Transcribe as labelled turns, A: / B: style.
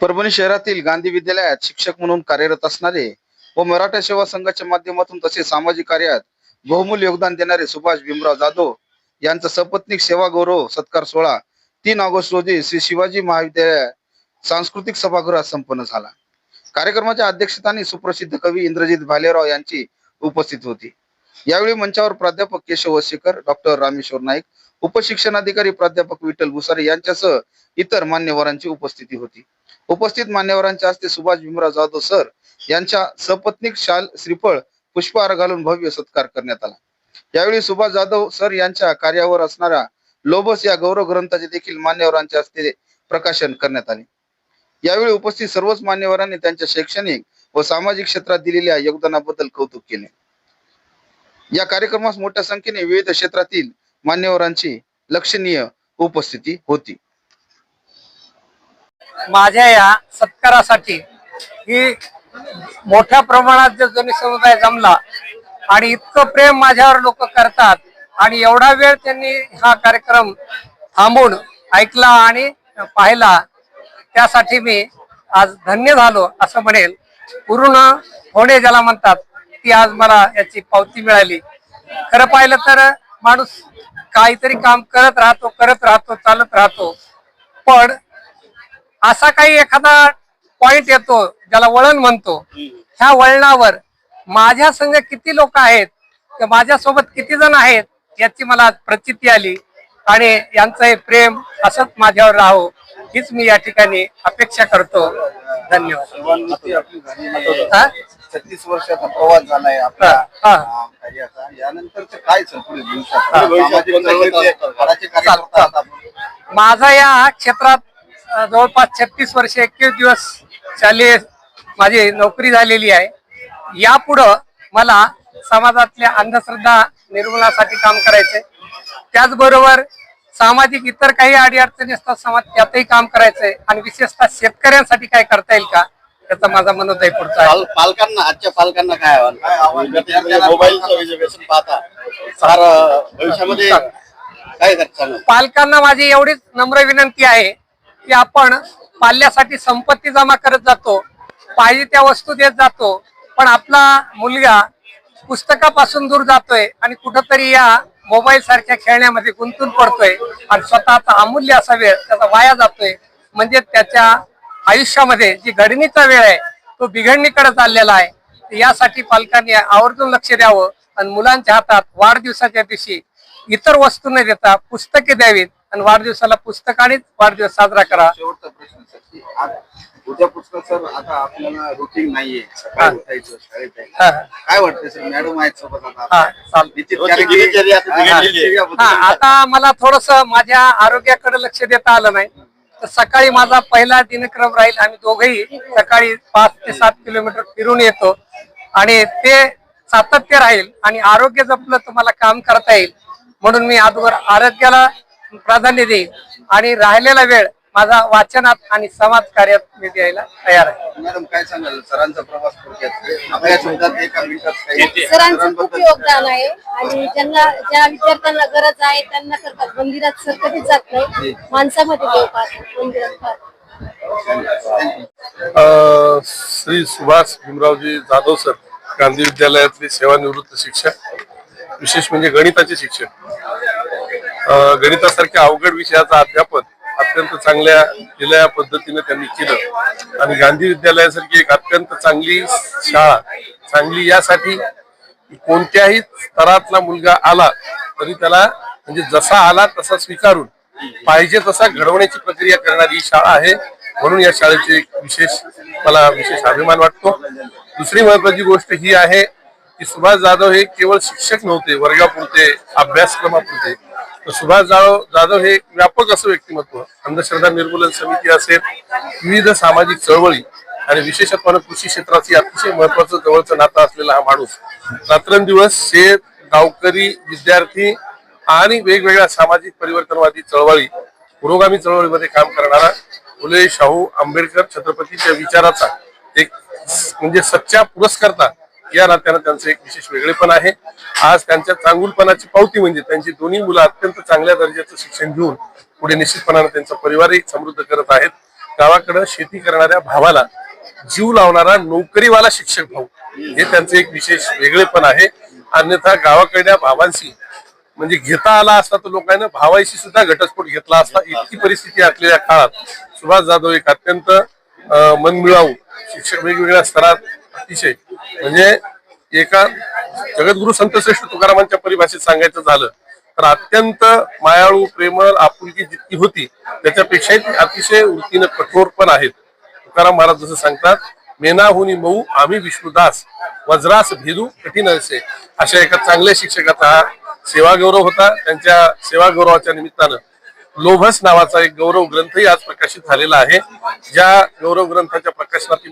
A: परभणी शहरातील गांधी विद्यालयात शिक्षक म्हणून कार्यरत असणारे व मराठा सेवा संघाच्या माध्यमातून तसेच सामाजिक कार्यात बहुमूल्य योगदान देणारे सुभाष भीमराव जाधव यांचा सपत्निक सेवा गौरव सत्कार सोहळा तीन ऑगस्ट रोजी श्री शिवाजी महाविद्यालय सांस्कृतिक सभागृहात संपन्न झाला. कार्यक्रमाच्या अध्यक्षस्थानी सुप्रसिद्ध कवी इंद्रजित भालेराव यांची उपस्थित होती. यावेळी मंचावर प्राध्यापक केशव वसेकर डॉक्टर रामेश्वर नाईक उपशिक्षणाधिकारी प्राध्यापक विठ्ठल भुसारे यांच्यासह इतर मान्यवरांची उपस्थिती होती. उपस्थित मान्यवरांच्या हस्ते सुभाष भीमराव जाधव सर यांच्या सपत्नीक शाल श्रीफळ पुष्पहार घालून भव्य सत्कार करण्यात आला. यावेळी सुभाष जाधव सर यांच्या कार्यावर असणाऱ्या लोबस या गौरव ग्रंथाचे देखील मान्यवरांच्या हस्ते प्रकाशन करण्यात आले. यावेळी उपस्थित सर्वच मान्यवरांनी त्यांच्या शैक्षणिक व सामाजिक क्षेत्रात दिलेल्या योगदानाबद्दल कौतुक केले. या कार्यक्रमास मोठ्या संख्येने विविध क्षेत्रातील मान्यवरांची लक्षणीय उपस्थिती होती.
B: माझ्या या सत्कारासाठी ही मोठ्या प्रमाणात जो जनी समुदाय जमला आणि इतकं प्रेम माझ्यावर लोक करतात आणि एवढा वेळ त्यांनी हा कार्यक्रम थांबून ऐकला आणि पाहिला त्यासाठी मी आज धन्य झालो असं म्हणेल. पूर्ण होणे ज्याला म्हणतात ती आज मला याची पावती मिळाली. खरं पाहिलं तर माणूस काहीतरी काम करत राहतो करत राहतो चालत राहतो. पण असा काही एखादा पॉइंट येतो ज्याला वळण म्हणतो. ह्या वळणावर माझ्या संघ किती लोक आहेत किंवा माझ्यासोबत किती जण आहेत याची मला आज प्रचिती आली. आणि यांचं हे प्रेम असंच माझ्यावर राहो हीच मी या ठिकाणी अपेक्षा करतो. धन्यवाद.
C: आपली? छत्तीस वर्षाचा प्रवास झालाय आपल्या. अं, कार्याचा यानंतरचं काय सर पुढे भविष्यात.
B: माझा या क्षेत्रात अ, जवळपास छत्तीस वर्ष एकवीस दिवस शालेय माझी नोकरी झालेली आहे यापुढं मला समाजातल्या अंधश्रद्धा निर्मूलनासाठी काम करायचंय त्याचबरोबर सामाजिक इतर काही अडीअडचणी असतात समाज त्यातही काम करायचंय आणि विशेषतः शेतकऱ्यांसाठी काय करता येईल का याचा माझा पुढचा आहे
D: पाल- पालकांना आजच्या पालकांना काय आव्हान? विद्यार्थ्यांना मोबाईलचं व्यसन पाहता फार अं, भविष्यामध्ये काय
B: पालकांना माझी एवढीच नम्र विनंती आहे की आपण पाल्यासाठी संपत्ती जमा करत जातो पाहिजे त्या वस्तू देत जातो पण आपला मुलगा पुस्तकापासून दूर जातोय आणि कुठंतरी या मोबाईल सारख्या खेळण्यामध्ये गुंतून पडतोय आणि स्वतःचा अमूल्य असा वेळ त्याचा वाया जातोय. म्हणजे त्याच्या आयुष्यामध्ये जी घडणीचा वेळ आहे तो बिघडणीकडे चाललेला आहे यासाठी पालकांनी आवर्जून लक्ष द्यावं आणि मुलांच्या हातात वाढदिवसाच्या दिवशी इतर वस्तू न देता पुस्तके द्यावीत आणि वाढदिवसाला पुस्तकानेच वाढदिवस साजरा करा
C: शेवटचा प्रश्न सर आता आपल्याला रुटीन नाहीये सकाळी उठायचं शाळेत जायचं.
B: हा.
C: काय वाटतं सर मॅडम आहेत सोबत आता
B: हा, चालेल.
C: निश्चित
D: रोजची
C: कारण की-
D: दिनचर्या आता
C: हा,
D: बिघडलेली आहे.
C: दिनचर्याबद्दल
B: हा आता मला थोडस माझ्या आरोग्याकडे लक्ष देता आलं नाही तर सकाळी माझा पहिला दिनक्रम राहील आम्ही दोघेही सकाळी पाच ते सात किलोमीटर फिरून येतो. आणि ते सातत्य राहील आणि आरोग्य जपलं तुम्हाला काम करता येईल. म्हणून मी अगोदर आरोग्याला प्राधान्य देईन. आणि राहिलेला वेळ माझा वाचनात आणि समाज कार्यात मी द्यायला तयार आहे.
C: मॅडम काय सांगाल? सरांचा प्रवास थोडक्यात आपल्या शब्दात एका मिनिटात काही
E: सरांचं खूप योगदान आहे आणि ज्यांना ज्या विद्यार्थ्यांना गरज आहे त्यांना करतात मंदिरात सर कधीच जात नाही. माणसामध्ये देव मंदिरात
F: श्री सुभाष भीमरावजी जाधव सर गांधी विद्यालयातले सेवानिवृत्त शिक्षक विशेष म्हणजे गणिताचे शिक्षक. अ, गणितासारख्या अवघड विषयाचा अध्यापन अत्यंत चांगल्या दिल्या पद्धतीने त्यांनी केलं. आणि गांधी विद्यालयासारखी एक अत्यंत चांगली शाळा चांगली यासाठी कोणत्याही स्तरातला मुलगा आला तरी त्याला म्हणजे जसा आला तसा स्वीकारून पाहिजे तसा घडवण्याची प्रक्रिया करणारी ही शाळा आहे. म्हणून या शाळेचे एक विशेष मला विशेष अभिमान वाटतो. दुसरी महत्वाची गोष्ट ही आहे की सुभाष जाधव हे केवळ शिक्षक नव्हते वर्गापुरते अभ्यासक्रमापुरते. सुभाष जाधव जाधव हे व्यापक असं व्यक्तिमत्व. अंधश्रद्धा निर्मूलन समिती असेल विविध सामाजिक चळवळी आणि विशेषत्वानं कृषी क्षेत्राची अतिशय महत्वाचं जवळचं नातं असलेला हा माणूस. रात्रंदिवस शेत गावकरी विद्यार्थी आणि वेगवेगळ्या सामाजिक परिवर्तनवादी चळवळी पुरोगामी चळवळीमध्ये काम करणारा फुले शाहू आंबेडकर छत्रपतीच्या विचाराचा एक म्हणजे सच्चा पुरस्कर्ता या नात्यानं त्यांचं एक विशेष वेगळेपण आहे. आज त्यांच्या चांगुलपणाची पावती म्हणजे त्यांची दोन्ही मुलं अत्यंत चांगल्या दर्जाचं शिक्षण घेऊन पुढे निश्चितपणानं त्यांचा परिवारही समृद्ध करत आहेत. गावाकडं शेती करणाऱ्या भावाला जीव लावणारा नोकरीवाला शिक्षक भाऊ हे त्यांचं एक विशेष वेगळेपण आहे. अन्यथा गावाकडल्या भावांशी म्हणजे घेता आला असता तर लोकांना भावाईशी सुद्धा घटस्फोट घेतला असता इतकी परिस्थिती असलेल्या काळात सुभाष जाधव एक अत्यंत अं, मनमिळावू शिक्षक वेगवेगळ्या स्तरात अतिशय. म्हणजे एका जगद्गुरु संतश्रेष्ठ तुकारामांच्या परिभाषेत सांगायचं झालं तर अत्यंत मायाळू प्रेमळ आपुलकी जितकी होती त्याच्यापेक्षाही ती अतिशय वृत्तीनं कठोर पण आहेत. तुकाराम महाराज जसं सांगतात मेनाहुनी मऊ आम्ही विष्णुदास वज्रास भेदू कठीण असे. अशा एका चांगल्या शिक्षकाचा हा सेवा गौरव होता. त्यांच्या सेवा गौरवाच्या निमित्तानं लोभस नावाचा एक गौरव ग्रंथही आज प्रकाशित झालेला आहे ज्या गौरव ग्रंथाच्या प्रकाशनातील